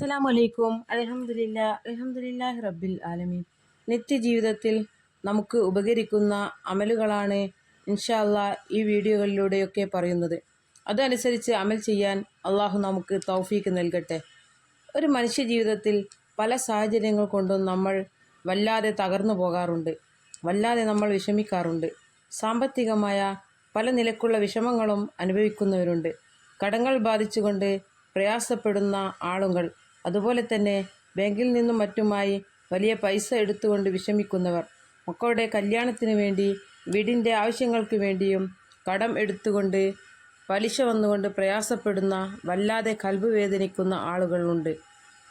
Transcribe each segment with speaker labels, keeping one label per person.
Speaker 1: അസ്സലാമു അലൈക്കും അലഹമുല്ല അലഹമുല്ലാഹി റബ്ബിൽ ആലമീൻ. നിത്യജീവിതത്തിൽ നമുക്ക് ഉപകരിക്കുന്ന അമലുകളാണ് ഇൻഷാല്ല ഈ വീഡിയോകളിലൂടെയൊക്കെ പറയുന്നത്. അതനുസരിച്ച് അമൽ ചെയ്യാൻ അള്ളാഹു നമുക്ക് തൗഫീക്ക് നൽകട്ടെ. ഒരു മനുഷ്യ ജീവിതത്തിൽ പല സാഹചര്യങ്ങൾ കൊണ്ടും നമ്മൾ വല്ലാതെ തകർന്നു പോകാറുണ്ട്. വല്ലാതെ നമ്മൾ വിഷമിക്കാറുണ്ട്. സാമ്പത്തികമായ പല നിലക്കുള്ള വിഷമങ്ങളും അനുഭവിക്കുന്നവരുണ്ട്. കടങ്ങൾ ബാധിച്ചുകൊണ്ട് പ്രയാസപ്പെടുന്ന ആളുകൾ അതുപോലെ തന്നെ ബാങ്കിൽ നിന്നും മറ്റുമായി വലിയ പൈസ എടുത്തുകൊണ്ട് വിഷമിക്കുന്നവർ. മക്കളുടെ കല്യാണത്തിന് വേണ്ടി വീടിന്റെ ആവശ്യങ്ങൾക്ക് വേണ്ടിയും കടം എടുത്തുകൊണ്ട് പലിശ വന്നുകൊണ്ട് പ്രയാസപ്പെടുന്ന വല്ലാതെ കൽബ് വേദനിക്കുന്ന ആളുകളുണ്ട്.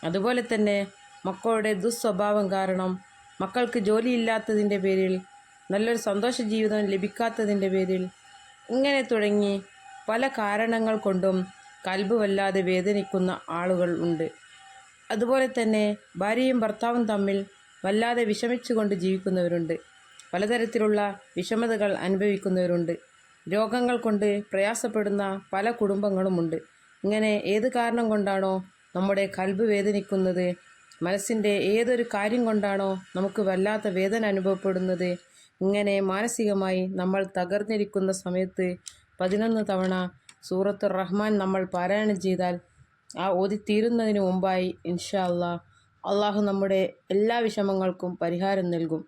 Speaker 1: അതുപോലെ തന്നെ മക്കളുടെ ദുസ്വഭാവം കാരണം മക്കൾക്ക് ജോലിയില്ലാത്തതിന്റെ പേരിൽ നല്ലൊരു സന്തോഷ ജീവിതം ലഭിക്കാത്തതിന്റെ പേരിൽ ഇങ്ങനെ തുടങ്ങി പല കാരണങ്ങൾ കൊണ്ടും കൽബ് വല്ലാതെ വേദനിക്കുന്ന ആളുകൾ ഉണ്ട്. അതുപോലെ തന്നെ ഭാര്യയും ഭർത്താവും തമ്മിൽ വല്ലാതെ വിഷമിച്ചുകൊണ്ട് ജീവിക്കുന്നവരുണ്ട്. പലതരത്തിലുള്ള വിഷമതകൾ അനുഭവിക്കുന്നവരുണ്ട്. രോഗങ്ങൾ കൊണ്ട് പ്രയാസപ്പെടുന്ന പല കുടുംബങ്ങളുമുണ്ട്. ഇങ്ങനെ ഏത് കാരണം കൊണ്ടാണോ നമ്മുടെ കൽബ് വേദനിക്കുന്നത്? മനസ്സിന്റെ ഏതൊരു കാര്യം കൊണ്ടാണോ നമുക്ക് വല്ലാത്ത വേദന അനുഭവപ്പെടുന്നത്? ഇങ്ങനെ മാനസികമായി നമ്മൾ തകർന്നിരിക്കുന്ന സമയത്ത് പതിനൊന്ന് തവണ സൂറത്ത് റഹ്മാൻ നമ്മൾ പാരായണം ചെയ്താൽ ആ ഓതി തീരുന്നതിന് മുമ്പായി ഇൻഷാ അള്ളാഹ് അള്ളാഹു നമ്മുടെ എല്ലാ വിഷമങ്ങൾക്കും പരിഹാരം നൽകും.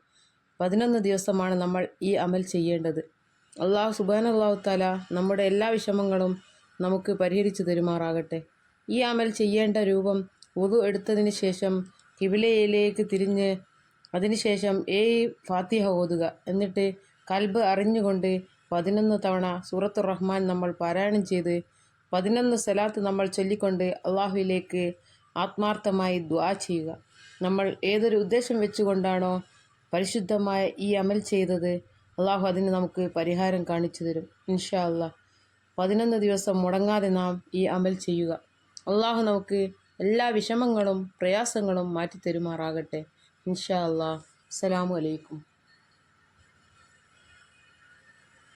Speaker 1: പതിനൊന്ന് ദിവസമാണ് നമ്മൾ ഈ അമൽ ചെയ്യേണ്ടത്. അള്ളാഹു സുബാൻ അള്ളാഹു താല നമ്മുടെ എല്ലാ വിഷമങ്ങളും നമുക്ക് പരിഹരിച്ചു തരുമാറാകട്ടെ. ഈ അമൽ ചെയ്യേണ്ട രൂപം ഉതു എടുത്തതിന് ശേഷം കിബിലയിലേക്ക് തിരിഞ്ഞ് അതിനുശേഷം ഏ ഫാത്തിഹ ഓതുക. എന്നിട്ട് കൽബ് അറിഞ്ഞുകൊണ്ട് പതിനൊന്ന് തവണ സൂറത്തു റഹ്മാൻ നമ്മൾ പാരായണം ചെയ്ത് പതിനൊന്ന് സലാത്ത് നമ്മൾ ചൊല്ലിക്കൊണ്ട് അള്ളാഹുവിലേക്ക് ആത്മാർത്ഥമായി ദ്വാ ചെയ്യുക. നമ്മൾ ഏതൊരു ഉദ്ദേശം വെച്ചുകൊണ്ടാണോ പരിശുദ്ധമായ ഈ അമൽ ചെയ്തത് അള്ളാഹു അതിന് നമുക്ക് പരിഹാരം കാണിച്ചു തരും. ഇൻഷാ അള്ളാഹ് പതിനൊന്ന് ദിവസം മുടങ്ങാതെ നാം ഈ അമൽ ചെയ്യുക. അള്ളാഹു നമുക്ക് എല്ലാ വിഷമങ്ങളും പ്രയാസങ്ങളും മാറ്റിത്തരുമാറാകട്ടെ. ഇൻഷാ അള്ളാഹ് അസ്സലാമു അലൈക്കും.